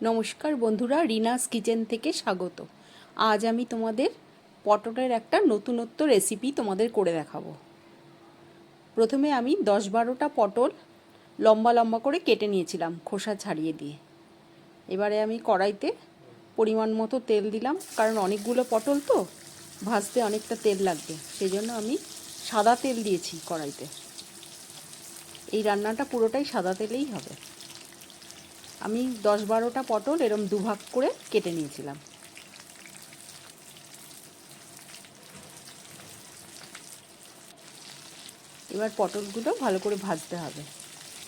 নমস্কার বন্ধুরা, রিনাস কিচেন থেকে স্বাগত। আজ আমি তোমাদের পটলের একটা নতুনত্ব রেসিপি তোমাদের করে দেখাবো। প্রথমে আমি দশ বারোটা পটল লম্বা লম্বা করে কেটে নিয়েছিলাম খোসা ছাড়িয়ে দিয়ে। এবারে আমি কড়াইতে পরিমাণ মতো তেল দিলাম, কারণ অনেকগুলো পটল তো, ভাজতে অনেকটা তেল লাগবে। সেই জন্য আমি সাদা তেল দিয়েছি কড়াইতে। এই রান্নাটা পুরোটাই সাদা তেলেই হবে। আমি দশ বারোটা পটল এরম দুভাগ করে কেটে নিয়েছিলাম। এবার পটলগুলো ভালো করে ভাজতে হবে।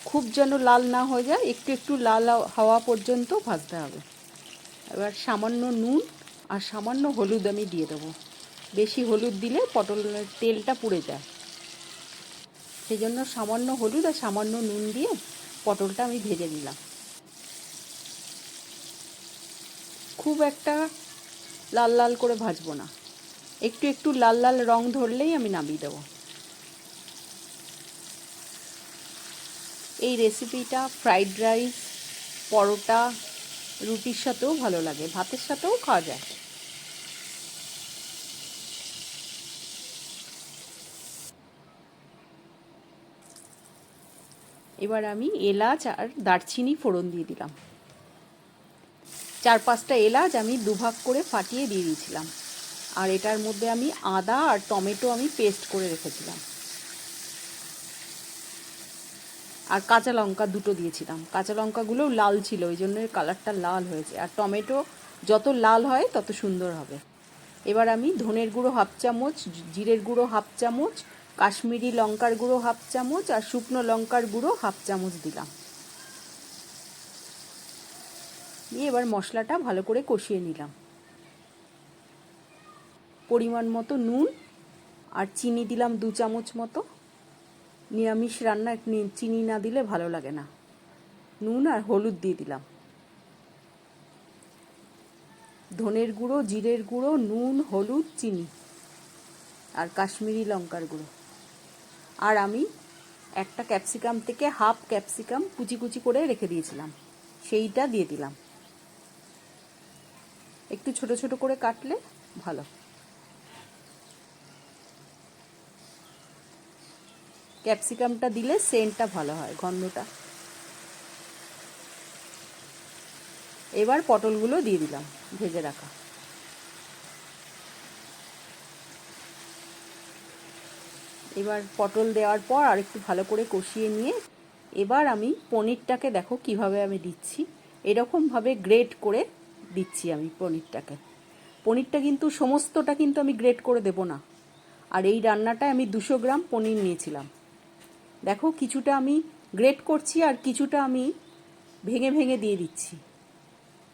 খুব যেন লাল না হয়ে যায়, একটু একটু লাল হওয়া পর্যন্ত ভাজতে হবে। এবার সামান্য নুন আর সামান্য হলুদ আমি দিয়ে দেবো। বেশি হলুদ দিলে পটলের তেলটা পুড়ে যায়। সেই জন্য সামান্য হলুদ আর সামান্য নুন দিয়ে পটলটা আমি ভেজে নিলাম। খুব একটা লাল লাল করে ভাজবো না। একটু একটু লাল লাল রং ধরলেই আমি নামিয়ে দেবো। এই রেসিপিটা ফ্রাইড রাইস পরোটা, রুটির সাথেও ভালো লাগে, ভাতের সাথেও খাওয়া যায়। এবার আমি এলাচ আর দারচিনি ফোড়ন দিয়ে দিলাম। চার পাঁচটা এলাচ আমি দুভাগ করে ফাটিয়ে দিয়ে দিয়েছিলাম। আর এটার মধ্যে আমি আদা আর টমেটো আমি পেস্ট করে রেখেছিলাম। আর কাঁচা লঙ্কা দুটো দিয়েছিলাম। কাঁচা লঙ্কাগুলোও লাল ছিল, ওই জন্য কালারটা লাল হয়েছে। আর টমেটো যত লাল হয়, তত সুন্দর হবে। এবার আমি ধনের গুঁড়ো হাফ চামচ, জিরের গুঁড়ো হাফ চামচ, কাশ্মীরি লঙ্কার গুঁড়ো হাফ চামচ, আর শুকনো লঙ্কার গুঁড়ো হাফ চামচ দিলাম। দিয়ে এবার মশলাটা ভালো করে কষিয়ে নিলাম। পরিমাণ মতো নুন আর চিনি দিলাম দু চামচ মতো। নিরামিষ রান্না চিনি না দিলে ভালো লাগে না। নুন আর হলুদ দিয়ে দিলাম। ধনের গুঁড়ো, জিরের গুঁড়ো, নুন, হলুদ, চিনি আর কাশ্মীরি লঙ্কার গুঁড়ো। আর আমি একটা ক্যাপসিকাম থেকে হাফ ক্যাপসিকাম কুচি কুচি করে রেখে দিয়েছিলাম। সেইটা দিয়ে দিলাম। একটু ছোট ছোট করে কাটলে ভালো। ক্যাপসিকামটা দিলে সেন্টটা ভালো হয়, গন্ধটা। এবার পটলগুলো দিয়ে দিলাম, ভেজে রাখা। এবার পটল দেওয়ার পর আর একটু ভালো করে কষিয়ে নিয়ে এবার আমি পনিরটাকে দেখো কীভাবে আমি দিচ্ছি। এরকমভাবে গ্রেট করে দিচ্ছি আমি পনিরটাকে। পনিরটা কিন্তু সমস্তটা কিন্তু আমি গ্রেট করে দেব না। আর এই রান্নাটায় আমি দুশো গ্রাম পনির নিয়েছিলাম। দেখো কিছুটা আমি গ্রেট করছি আর কিছুটা আমি ভেঙে ভেঙে দিয়ে দিচ্ছি।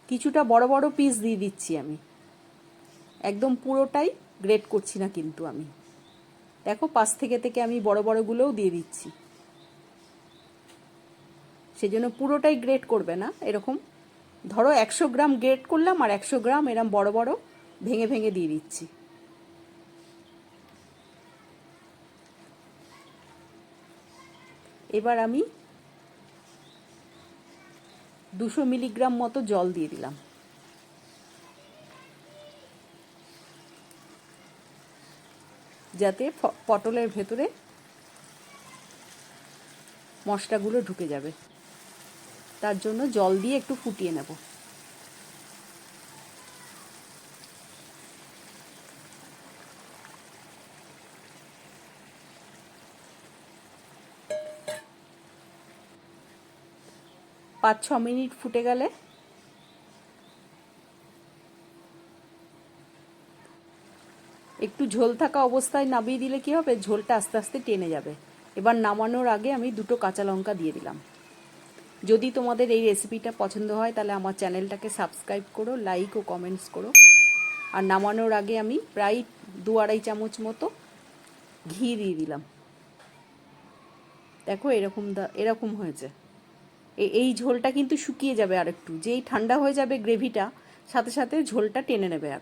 কিছুটা বড় বড় পিস দিয়ে দিচ্ছি আমি। একদম পুরোটাই গ্রেট করছি না কিন্তু আমি। দেখো পাশ থেকে থেকে আমি বড় বড়গুলোও দিয়ে দিচ্ছি। সেজন্য পুরোটাই গ্রেট করবে না, এরকম ধরো একশো গ্রাম গ্রেট করলাম আর একশো গ্রাম এরম বড় বড় ভেঙে ভেঙে দিয়ে দিচ্ছি। এবার আমি দুশো মিলিগ্রাম মতো জল দিয়ে দিলাম। যাতে পটলের ভেতরে মশলাগুলো ঢুকে যাবে। তার জন্য জল দিয়ে একটু ফুটিয়ে নেব। পাঁচ ছ মিনিট ফুটে গেলে একটু ঝোল থাকা অবস্থায় নামিয়ে দিলে কি হবে? ঝোলটা আস্তে আস্তে টেনে যাবে। এবার নামানোর আগে আমি দুটো কাঁচা লঙ্কা দিয়ে দিলাম। যদি তোমাদের এই রেসিপিটা পছন্দ হয়, তাহলে আমার চ্যানেলটাকে সাবস্ক্রাইব করো লাইক ও কমেন্টস করো। আর নামানোর আগে আমি প্রায় দু আড়াই চামচ মতো ঘি দিয়ে দিলাম। দেখো এরকম এরকম হয়েছে। এই ঝোলটা কিন্তু শুকিয়ে যাবে আর একটু যেই ঠান্ডা হয়ে যাবে গ্রেভিটা সাথে সাথে ঝোলটা টেনে নেবে আর।